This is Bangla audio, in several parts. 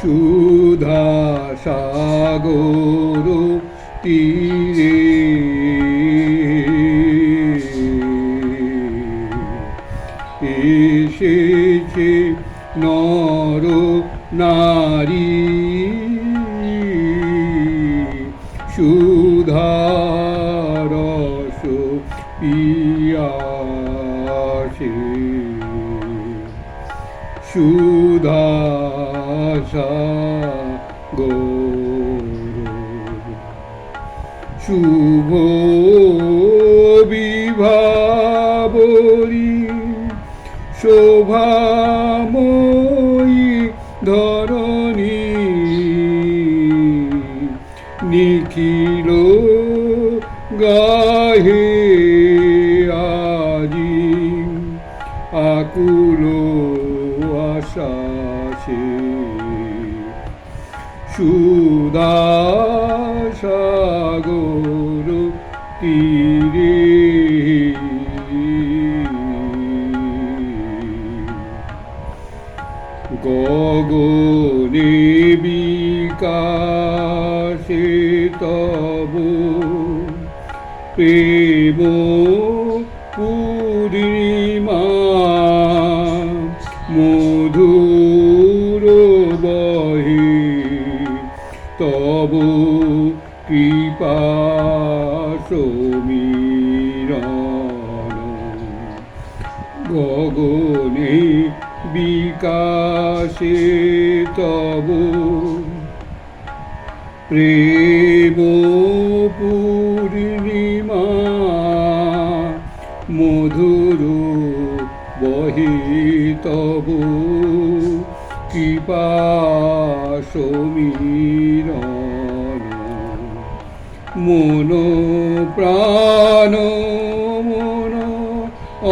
সুধা সাগর তীরে। এসেছে নর নারী। সুধারস পিয়াসে সুধাসা শুভ বিভাবরী শোভাময়ী ধরণী নিখিল গাহে সুদা সাগর তীরে। গগনে বিকাশে তব প্রেম পূর্ণিমা কৃপা সমীরণ গগনে বিকাশে তব প্রেম পূর্ণিমা মধুর বহি তব কৃপা সমীরণ মন প্রাণ মন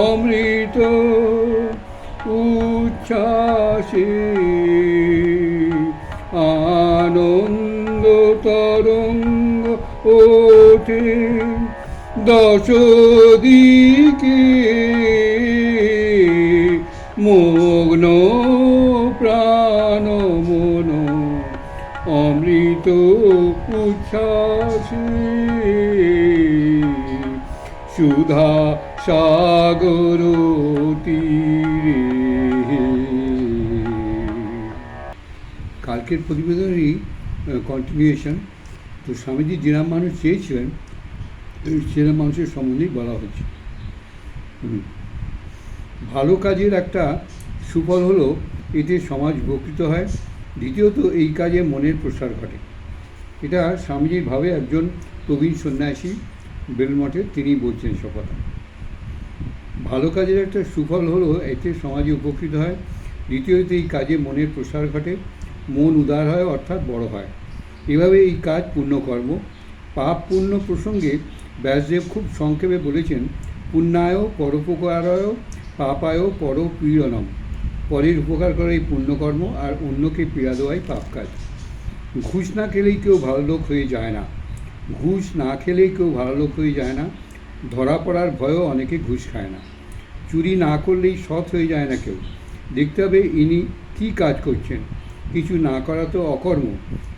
অমৃত উচ্ছ্বাসে আনন্দ তরঙ্গ ওঠে দশ উচ্ছ্বাসে সুধা সাগর তীরে। কালকের প্রতিবেদনেরই কন্টিনিউয়েশন তো স্বামীজি যেরাম মানুষ চেয়েছিলেন সেরাম মানুষের সম্বন্ধেই বলা হচ্ছে। ভালো কাজের একটা সুফল হলো, এতে সমাজ উপকৃত হয়। দ্বিতীয়ত, এই কাজে মনের প্রসার ঘটে। এটা স্বামীজির ভাবে একজন প্রবীণ সন্ন্যাসী বেলমঠে তিনি বলছেন সব কথা। ভালো কাজের একটা সুফল হলো এতে সমাজে উপকৃত হয়। দ্বিতীয়ত এই কাজে মনের প্রসার ঘটে, মন উদার হয় অর্থাৎ বড় হয়। এভাবে এই কাজ পুণ্যকর্ম। পাপ পুণ্য প্রসঙ্গে ব্যাসদেব খুব সংক্ষেপে বলেছেন, পুণ্যায় পরোপকারায়, পাপায় পরপীড়নম। পরের উপকার করা এই পুণ্যকর্ম আর অন্যকে পীড়া দেওয়াই পাপ কাজ। ঘুষ না খেলেই কেউ ভালো লোক হয়ে যায় না। ঘুষ না খেলেই কেউ ভালো লোক হয়ে যায় না। ধরা পড়ার ভয়ও অনেকে ঘুষ খায় না। চুরি না করলেই সৎ হয়ে যায় না কেউ। দেখতে হবে ইনি কী কাজ করছেন। কিছু না করা তো অকর্ম,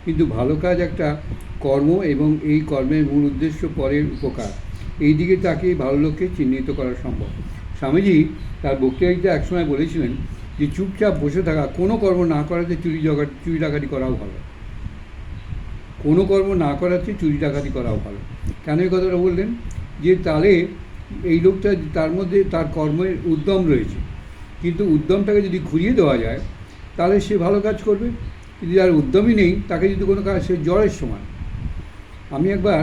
কিন্তু ভালো কাজ একটা কর্ম এবং এই কর্মের মূল উদ্দেশ্য পরের উপকার। এই দিকে তাকে ভালো লোককে চিহ্নিত করা সম্ভব। স্বামীজি তার বক্তৃতাতে একসময় বলেছিলেন যে, চুপচাপ বসে থাকা, কোনো কর্ম না করাতে চুরি জগা, চুরি ডাকাতি করাও ভালো। কোনো কর্ম না করার চেয়ে চুরি ডাকাতি করাও ভালো। কেন এই কথাটা বললেন? যে তাহলে এই লোকটা তার মধ্যে তার কর্মের উদ্যম রয়েছে। কিন্তু উদ্যমটাকে যদি ঘুরিয়ে দেওয়া যায়, তাহলে সে ভালো কাজ করবে। যদি যার উদ্যমই নেই, তাকে যদি কোনো কাজ সে জ্বরের সমান। আমি একবার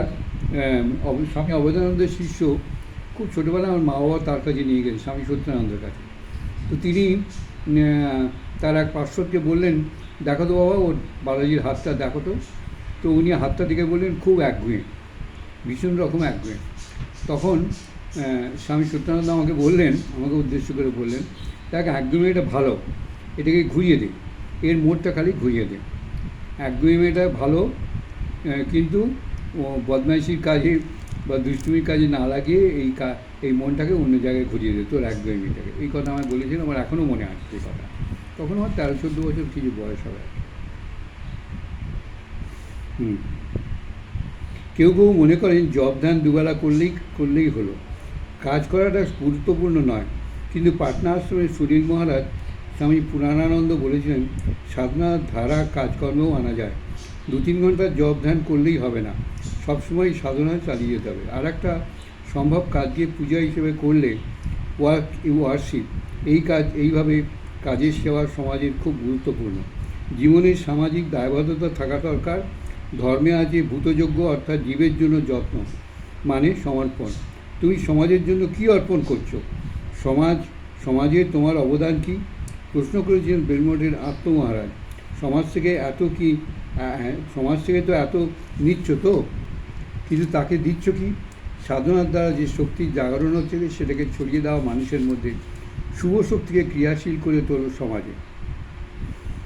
স্বামী অবদানন্দের শিষ্য খুব ছোটোবেলায় আমার মা বাবা তার কাছে নিয়ে গেছে, স্বামী সত্যানন্দের কাছে। তো তিনি তার এক পার্শ্বদকে বললেন, দেখো তো বাবা, ওর বালাজির হাতটা দেখো তো। তো উনি হাতটা দেখে বললেন, খুব একগুঁয়ে ভীষণ রকম একগুঁয়ে তখন স্বামী সত্যানন্দ আমাকে বললেন, আমাকে উদ্দেশ্য করে বললেন, দেখ একগুঁয়ে এটা ভালো, এটাকে ঘুরিয়ে দে, এর মোড়টা খালি ঘুরিয়ে দে। একগুঁয়েমিটা ভালো কিন্তু বদমাইশির কাজে বা দুষ্টুমির কাজে না লাগিয়ে এই কা, এই মনটাকে অন্য জায়গায় ঘুরিয়ে দে, তোর একগুঁয়েমিটাকে এই কথা আমায় বলেছিল আমার এখনও মনে আছে এই কথা। তখন আমার তেরো চোদ্দ বছর কিছু বয়স হবে কেউ কেউ মনে করেন জব ধ্যান দুবেলা করলেই করলেই হলো। কাজ করাটা গুরুত্বপূর্ণ নয়। কিন্তু পাটনা আশ্রমের সুনীল মহারাজ স্বামী পুরাণানন্দ বলেছিলেন সাধনার ধারা, কাজকর্মেও আনা যায়। দু তিন ঘণ্টা জব ধ্যান করলেই হবে না। সবসময় সাধনা চালিয়ে যেতে হবে। আর একটা সম্ভব কাজকে পূজা হিসেবে করলে ওয়ার্ক ওয়ার্শিপ এই কাজ, এইভাবে কাজের সেবা সমাজের খুব গুরুত্বপূর্ণ। জীবনের সামাজিক দায়বদ্ধতা থাকা দরকার। ধর্মে আছে ভূতযোগ্য অর্থাৎ জীবের জন্য যত্ন মানে সমর্পণ। তুমি সমাজের জন্য কি অর্পণ করছ? সমাজ, সমাজে তোমার অবদান কি? প্রশ্ন করেছিলেন বেলমঠের আত্মমহারাজ সমাজ থেকে এত কি সমাজ থেকে তো এত নিচ্ছ তো? কিন্তু তাকে দিচ্ছ কি? সাধনার দ্বারা যে শক্তির জাগরণ হচ্ছে সেটাকে ছড়িয়ে দেওয়া মানুষের মধ্যে শুভ শক্তিকে ক্রিয়াশীল করে তোলো সমাজে।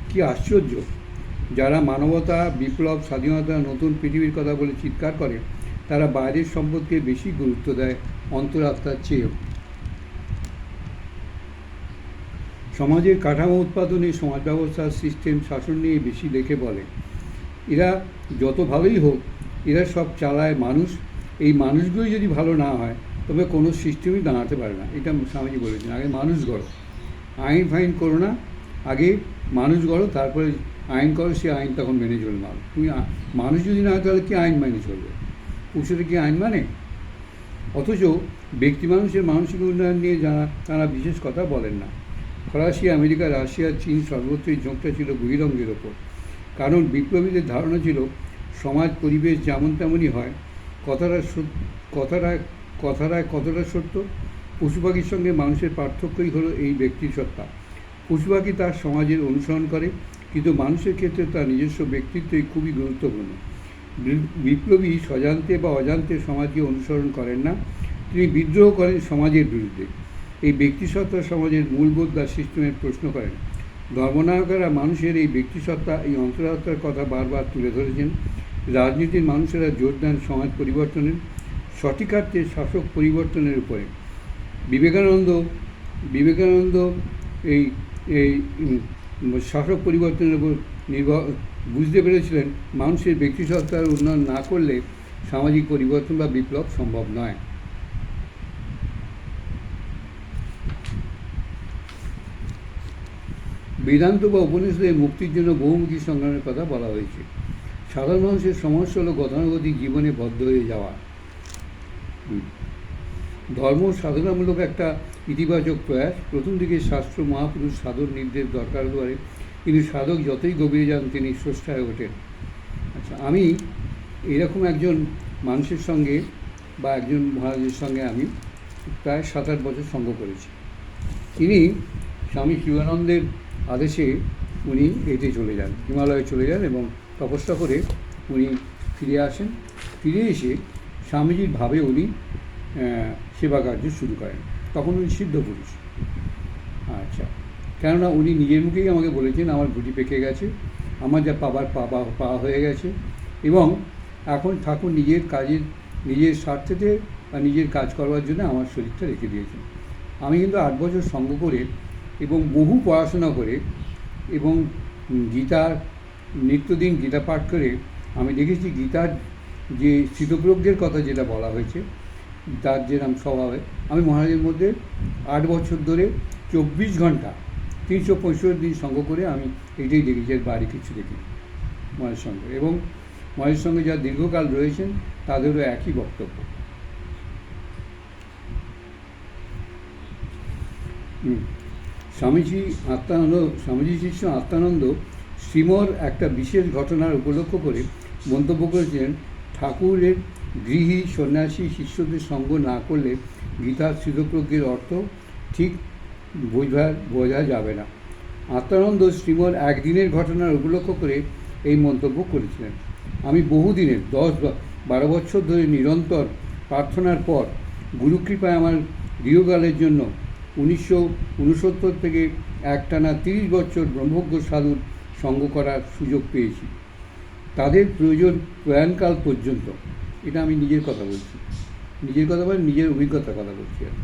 কি আশ্চর্য! যারা মানবতা, বিপ্লব, স্বাধীনতা, নতুন পৃথিবীর কথা বলে চিৎকার করে, তারা বাইরের সম্পদকে বেশি গুরুত্ব দেয় অন্তরাত্মার চেয়েও। সমাজের কাঠামো উৎপাদনে সমাজ ব্যবস্থার সিস্টেম শাসন নিয়ে বেশি দেখে বলে। এরা যতভাবেই হোক, এরা সব চালায় মানুষ। এই মানুষগুলোই যদি ভালো না হয়, তবে কোনো সিস্টেমই দাঁড়াতে পারে না। এটা স্বামীজি বলেছেন। আগে মানুষ গড়ো। আইন ফাইন করো না। আগে মানুষ গড়ো, তারপরে আইন করো সে আইন তখন মেনে চলবে মানুষ। তুমি মানুষ যদি না তাহলে কি আইন মেনে চলবে? পশুরা কি আইন মানে? অথচ ব্যক্তি মানুষের মানসিক উন্নয়ন নিয়ে যারা তারা বিশেষ কথা বলেন না। ফরাসি, আমেরিকা, রাশিয়া, চীন সর্বত্রই ঝোঁকটা ছিল বহিরঙ্গের ওপর। কারণ বিপ্লবীদের ধারণা ছিল, সমাজ, পরিবেশ যেমন তেমনই হয়, কথাটা কথাটা কথাটা কতটা সত্য? পশু পাখির সঙ্গে মানুষের পার্থক্যই হলো এই ব্যক্তির সত্তা। পশু পাখি তার সমাজের অনুসরণ করে কিন্তু মানুষের ক্ষেত্রে তার নিজস্ব ব্যক্তিত্বই খুবই গুরুত্বপূর্ণ। বিপ্লবী স্বজান্তে বা অজান্তে সমাজকে অনুসরণ করেন না। তিনি বিদ্রোহ করেন সমাজের বিরুদ্ধে। এই ব্যক্তিসত্তা সমাজের মূলবোধ বা সিস্টেমের প্রশ্ন করেন। ধর্মনায়কেরা মানুষের এই ব্যক্তিসত্তা, এই অন্তরাত্মার কথা বারবার তুলে ধরেছেন। রাজনীতির মানুষেরা জোর দেন সমাজ পরিবর্তনের, সঠিকার্থে শাসক পরিবর্তনের উপরে। বিবেকানন্দ বিবেকানন্দ এই এই শাসক পরিবর্তনের উপর নির্ভর, বুঝতে পেরেছিলেন মানুষের ব্যক্তিসত্তার উন্নয়ন না করলে সামাজিক পরিবর্তন বা বিপ্লব সম্ভব নয়। বেদান্ত বা উপনিষদে মুক্তির জন্য বহুমুখী সংগ্রামের কথা বলা হয়েছে। সাধারণ মানুষের সমস্যা হলো গতানুগতিক জীবনে বদ্ধ হয়ে যাওয়া। ধর্ম সাধনামূলক একটা ইতিবাচক প্রয়াস। প্রথম দিকে শাস্ত্র মহাপুরুষ সাধন নির্দেশ দরকার করে কিন্তু সাধক যতই গভীরে যান, তিনি স্রষ্টা হয়ে ওঠেন। আচ্ছা আমি এরকম একজন মানুষের সঙ্গে বা একজন মহারাজের সঙ্গে আমি প্রায় সাত আট বছর সঙ্গ করেছি। তিনি স্বামী শিবানন্দের আদেশে উনি এতে চলে যান, হিমালয়ে চলে যান এবং তপস্যা করে উনি ফিরে আসেন। ফিরে এসে স্বামীজির ভাবে উনি সেবা কার্য শুরু করেন। তখন উনি সিদ্ধ পুরুষ। আচ্ছা। কেননা উনি নিজের মুখেই আমাকে বলেছেন, আমার গুটি পেকে গেছে, আমার যা পাবার পাবা পাওয়া হয়ে গেছে এবং এখন ঠাকুর নিজের কাজের, নিজের স্বার্থেতে বা নিজের কাজ করবার জন্য আমার শরীরটা রেখে দিয়েছেন। আমি কিন্তু আট বছর সঙ্গ করে এবং বহু পড়াশোনা করে এবং গীতার, নিত্যদিন গীতা পাঠ করে আমি দেখেছি গীতার যে শীতপ্রজ্ঞের কথা যেটা বলা হয়েছে তার যেরকম স্বভাবে আমি মহারাজের মধ্যে আট বছর ধরে চব্বিশ ঘণ্টা তিনশো পঁয়ষট্টি দিন সঙ্গ করে আমি এটাই দেখি যে বাড়ি কিছু দেখি মহারাজের সঙ্গে। এবং মহারাজের সঙ্গে যারা দীর্ঘকাল রয়েছেন, তাদেরও একই বক্তব্য। স্বামীজি আত্মানন্দ, স্বামীজি শিষ্য আত্মানন্দ শ্রীমর একটা বিশেষ ঘটনার উপলক্ষ করে মন্তব্য করেছিলেন ঠাকুরের গৃহী সন্ন্যাসী শিষ্যদের সঙ্গ না করলে গীতার শীতপ্রজ্ঞের অর্থ ঠিক বোঝা বোঝা যাবে না। আত্মানন্দ শ্রীমর একদিনের ঘটনার উপলক্ষ করে এই মন্তব্য করেছিলেন। আমি বহুদিনের, দশ বারো বছর ধরে নিরন্তর প্রার্থনার পর গুরুকৃপায় আমার দীর্ঘকালের জন্য উনিশশো উনসত্তর থেকে একটানা তিরিশ বছর ব্রহ্মজ্ঞ সাধুর সঙ্গ করার সুযোগ পেয়েছি। তাদের প্রয়োজন প্রয়াণকাল পর্যন্ত। এটা আমি নিজের কথা বলছি। নিজের কথা বলে নিজের অভিজ্ঞতার কথা বলছি আর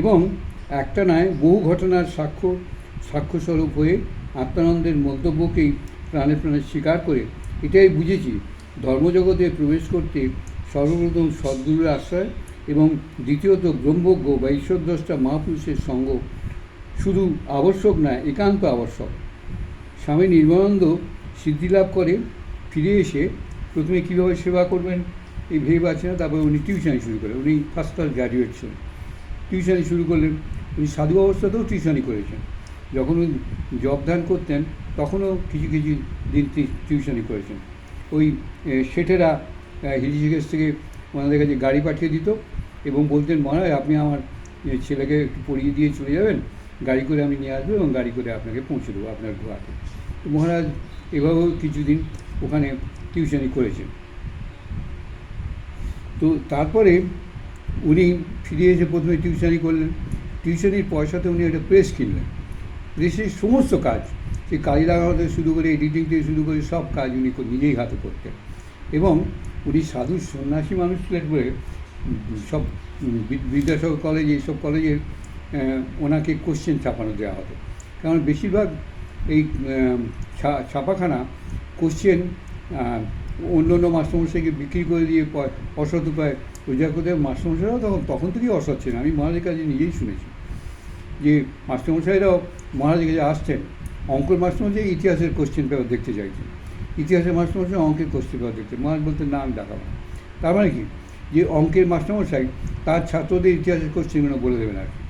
এবং একটা নয়, বহু ঘটনার সাক্ষ্য, সাক্ষ্যস্বরূপ হয়ে আত্মানন্দের মন্তব্যকেই প্রাণে প্রাণে স্বীকার করে এটাই বুঝেছি। ধর্মজগতে প্রবেশ করতে সর্বপ্রথম সদ্গুরুর আশ্রয় এবং দ্বিতীয়ত ব্রহ্মজ্ঞ বা ঈশ্বরদ্রষ্টা মহাপুরুষের সঙ্গ শুধু আবশ্যক না, একান্ত আবশ্যক। স্বামী নির্মলানন্দ সিদ্ধিলাভ করে ফিরে এসে প্রথমে কীভাবে সেবা করবেন, এই ভেবে আছে না, তারপরে উনি টিউশনি শুরু করেন, উনি ফার্স্ট ক্লাস গ্র্যাজুয়েট ছিলেন। টিউশনি শুরু করলেন, উনি সাধু অবস্থাতেও টিউশনি করেছেন। যখন উনি জব ধ্যান করতেন, তখনও কিছু কিছু দিন টি- টিউশনি করেছেন। ওই শেঠেরা হিরিশিকেশ থেকে ওনাদের কাছে গাড়ি পাঠিয়ে দিত এবং বলতেন, মহারাজ, আপনি আমার ছেলেকে একটু পড়িয়ে দিয়ে চলে যাবেন, গাড়ি করে আমি নিয়ে আসব এবং গাড়ি করে আপনাকে পৌঁছে দেবো আপনার তো মহারাজ, এভাবেও কিছুদিন ওখানে টিউশনি করেছেন। তো তারপরে উনি ফিরে এসে প্রথমে টিউশনি করলেন। টিউশনির পয়সাতে উনি একটা প্রেস কিনলেন। প্রেসের সমস্ত কাজ, সেই কাজে লাগানো থেকে শুরু করে এডিটিং থেকে শুরু করে সব কাজ উনি নিজেই হাতে করতেন। এবং উনি সাধু সন্ন্যাসী মানুষ ছিলেন বলে সব বিদ্যাসাগর কলেজ, এইসব কলেজে ওনাকে কোশ্চেন ছাপানো দেওয়া হতো। কারণ বেশিরভাগ এই ছাপাখানা কোশ্চেন অন্য অন্য মাস্টারমশাইকে বিক্রি করে দিয়ে অসৎ উপায় রোজগার করতে মাস্টারমশাইরাও তখন তখন থেকেই অসৎ ছিলেন। আমি মহারাজের কাছে নিজেই শুনেছি যে মাস্টারমশাইরাও মহারাজের কাছে আসতেন অঙ্কের মাস্টারমশাই ইতিহাসের কোশ্চেন পেপার দেখতে চাইছেন। ইতিহাসের মাস্টারমশাই অঙ্কের কোশ্চেন পেপার দেখতে। মহারাজ বলতে না, আমি দেখাবো তার মানে কি? যে অঙ্কের মাস্টারমশাই তার ছাত্রদের ইতিহাসের কোশ্চেনগুলো বলে দেবেন আর কি।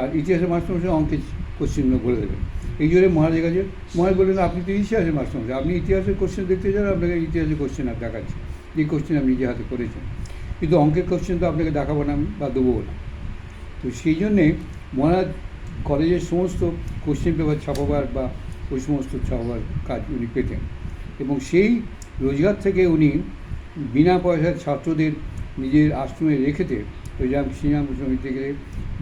আর ইতিহাসের মাস্টারমশাই অঙ্কের কোশ্চেনগুলো বলে দেবেন। এই জন্য মহারাজের কাছে, মহারাজ বললেন, আপনি তো ইতিহাসের মাস্টারমশাই আপনি ইতিহাসের কোশ্চেন দেখতে চান আপনাকে ইতিহাসের কোশ্চেন আর দেখাচ্ছি। যে কোশ্চেন আপনি নিজে হাতে করেছেন। কিন্তু অঙ্কের কোশ্চেন তো আপনাকে দেখাবো না আমি, বা দেবো না। তো সেই জন্যে মহারাজ কলেজের সমস্ত কোশ্চেন পেপার ছাপাবার বা ওই সমস্ত ছাপাবার কাজ উনি পেতেন। এবং সেই রোজগার থেকে উনি বিনা পয়সার ছাত্রদের নিজের আশ্রমে রেখেতে ওই যেমন শ্রীরাম সমিতি থেকে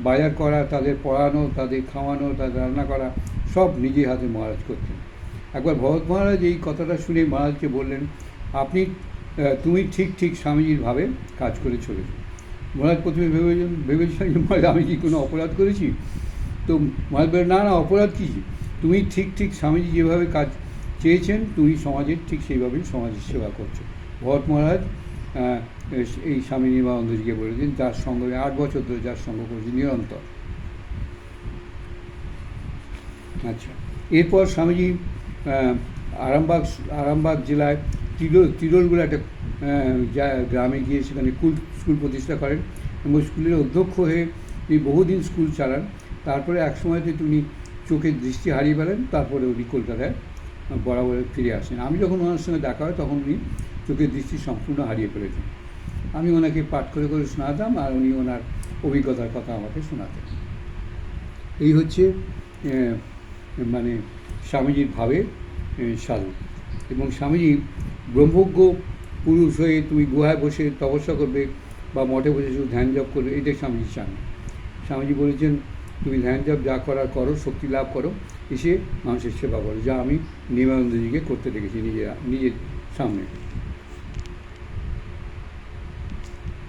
বাজার করা, তাদের পড়ানো, তাদের খাওয়ানো, তাদের রান্না করা, সব নিজে হাতে মহারাজ করতেন। একবার ভরত মহারাজ এই কথাটা শুনে মহারাজকে বললেন, আপনি তুমি ঠিক ঠিক স্বামীজির ভাবে কাজ করে চলেছ। মহারাজ প্রথমে ভেবেছেন ভেবেছিলেন যে, মহারাজ, আমি কি কোনো অপরাধ করেছি? তো মহারাজ বললেন, না না, অপরাধ কী? তুমি ঠিক ঠিক স্বামীজি যেভাবে কাজ চেয়েছেন, তুমি সমাজের ঠিক সেইভাবেই সমাজের সেবা করছ। ভরত মহারাজ এই স্বামী নির্মানন্দজিকে বলেছেন যার সঙ্গে আট বছর ধরে যার সঙ্গ করেছে নিরন্তর। আচ্ছা এরপর স্বামীজি আরামবাগ আরামবাগ জেলায় তিরোল তিরোল বলে একটা গ্রামে গিয়ে সেখানে কুল, স্কুল প্রতিষ্ঠা করেন এবং স্কুলের অধ্যক্ষ হয়ে তিনি বহুদিন স্কুল চালান। তারপরে এক সময়তে তিনি চোখের দৃষ্টি হারিয়ে ফেলেন, তারপরে উনি কলকাতায় বরাবর ফিরে আসেন। আমি যখন ওনার সঙ্গে দেখা হয়, তখন উনি চোখের দৃষ্টি সম্পূর্ণ হারিয়ে ফেলেছেন আমি ওনাকে পাঠ করে করে শোনাতাম আর উনি ওনার অভিজ্ঞতার কথা আমাকে শোনাতেন। এই হচ্ছে মানে স্বামীজির ভাবে সাধু এবং স্বামীজি ব্রহ্মজ্ঞ পুরুষ হয়ে তুমি গুহায় বসে তপস্যা করবে বা মঠে বসে শুধু ধ্যান জপ করবে, এটাই স্বামীজি চান। স্বামীজি বলেছেন, তুমি ধ্যান জপ যা করার করো, শক্তি লাভ করো, এসে মানুষের সেবা করো। যা আমি নির্মানন্দজিকে করতে দেখেছি নিজেরা নিজের সামনে।